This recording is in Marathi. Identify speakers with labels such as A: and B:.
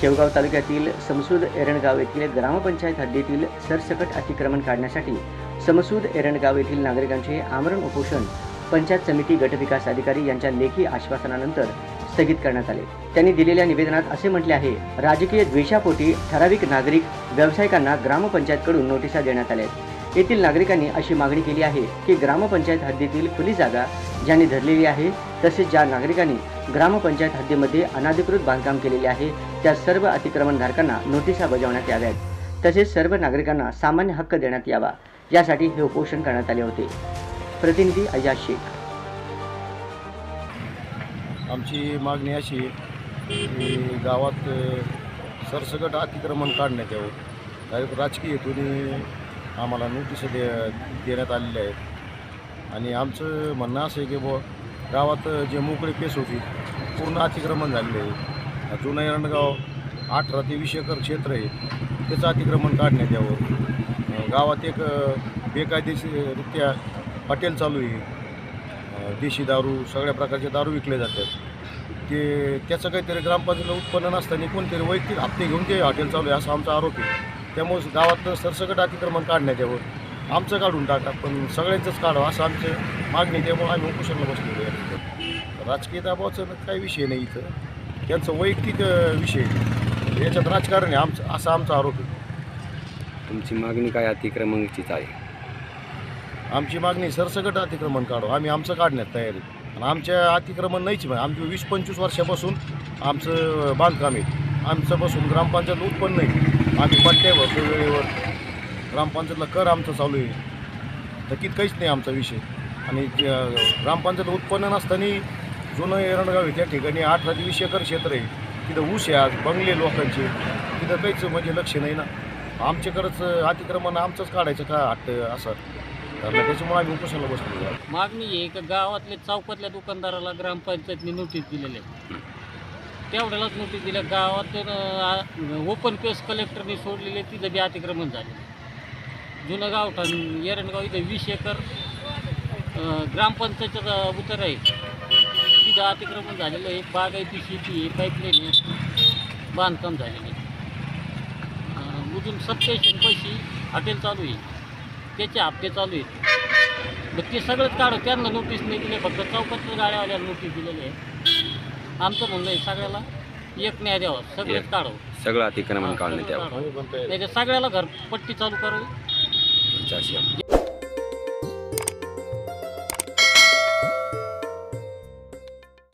A: शेवगाव तालुक्यातील समसूद एरणगाव येथील ग्रामपंचायत हद्दीतील सरसकट अतिक्रमण काढण्यासाठी समसूद एरणगाव येथील नागरिकांचे आमरण उपोषण पंचायत समिती गटविकास अधिकारी यांच्या लेखी आश्वासनानंतर स्थगित करण्यात आले. त्यांनी दिलेल्या निवेदनात असे म्हटले आहे राजकीय द्वेषापोटी ठराविक नागरिक व्यावसायिकांना ग्रामपंचायतकडून नोटिसा देण्यात आल्या आहेत. येथील नागरिकांनी अशी मागणी केली आहे की ग्रामपंचायत हद्दीतील खुली जागा ज्यांनी धरलेली आहे तसेच ज्या नागरिकांनी ग्रामपंचायत हद्दीमध्ये अनाधिकृत बांधकाम केलेले आहे त्या सर्व अतिक्रमणधारकांना नोटिसा बजावण्यात याव्यात. तसेच सर्व नागरिकांना सामान्य हक्क देण्यात यावा. यासाठी हे उपोषण करण्यात आले होते. प्रतिनिधी अजाज शेख.
B: आमची मागणी अशी की गावात सरसगट सरसकट अतिक्रमण काढण्यात यावं. राजकीय हेतूने आम्हाला नोटीस दे देण्यात आलेल्या आहेत. आणि आमचं म्हणणं असं आहे की बुवा गावात जे मोकळे पेस होती पूर्ण अतिक्रमण झालेले आहे. जुनं एरणगाव अठरा ते वीस एकर क्षेत्र आहे त्याचं अतिक्रमण काढण्यात यावं. गावात एक बेकायदेशीरित्या बेकायदेशीररित्या हॉटेल चालू आहे. देशी दारू सगळ्या प्रकारचे दारू विकले जातात. ते त्याचं काहीतरी ग्रामपंचायतीला उत्पन्न नसताना कोणतरी वैयक्तिक हप्ते घेऊन ते हॉटेल चालू आहे असा आमचा आरोप आहे. त्यामुळे गावात सरसकट अतिक्रमण काढण्यात यावं. आमचं काढून टाका पण सगळ्यांचंच काढावं असं आमचं मागणी. त्यामुळे आम्ही उपोषणाला बसलेलो आहे. राजकीय दाबाचा काही विषय नाही इथं. त्यांचं वैयक्तिक विषय. याच्यात राजकारण आहे आमचं असा आमचा आरोप आहे.
C: तुमची मागणी काय अतिक्रमणाचीच आहे?
B: आमची मागणी सरसकट अतिक्रमण काढू आम्ही आमचं काढण्यात तयारी आणि आमच्या अतिक्रमण नाहीच म्हणजे आमची वीस पंचवीस वर्षापासून आमचं बांधकाम आहे. आमच्यापासून ग्रामपंचायत उत्पन्न नाही. आम्ही पट्ट्यावर वेळेवर ग्रामपंचायतला कर आमचं चालू आहे. थकीत काहीच नाही आमचा विषय. आणि ग्रामपंचायत उत्पन्न नसताना जुनं एरणगाव आहे त्या ठिकाणी अठरा ते वीस एकर क्षेत्र आहे. तिथं ऊस आहे आज बंगले लोकांचे. तिथं काहीच म्हणजे लक्ष नाही ना. आमच्याकडंच अतिक्रमण आमचंच काढायचं का हट्ट असं? तर त्याच्यामुळे आम्ही उपोषणाला बसलो.
D: मागणी आहे का गावातल्या चौकातल्या दुकानदाराला ग्रामपंचायतनी नोटीस दिलेली आहे? तेवढ्यालाच नोटीस दिल्या गावात ओपन पेस कलेक्टरने सोडलेले तिथं बी अतिक्रमण झाले. जुनं गावठाण येरणगाव इथं वीस एकर ग्रामपंचायतचा उतर आहे. तिथं अतिक्रमण झालेलं आहे. बागायती शेती आहे पाईपलाईन आहे. बांधकाम झालेलं आहे. अजून सत्याऐंशी पैसे हॉटेल चालू आहे. त्याचे हप्ते चालू आहेत. मग ते सगळंच काढू त्यांना नोटीस नाही दिले. फक्त चौकातल्या गाड्यावाल्याला नोटीस दिलेली आहे. आमचं म्हणणं आहे सगळ्याला एक न्याय द्यावा सगळंच
C: एक.
D: काढावं
C: सगळं अतिक्रमण काढण्यात यावं
B: आम्ही पण तयार आहे.
D: नाही तर सगळ्याला घरपट्टी चालू करावी.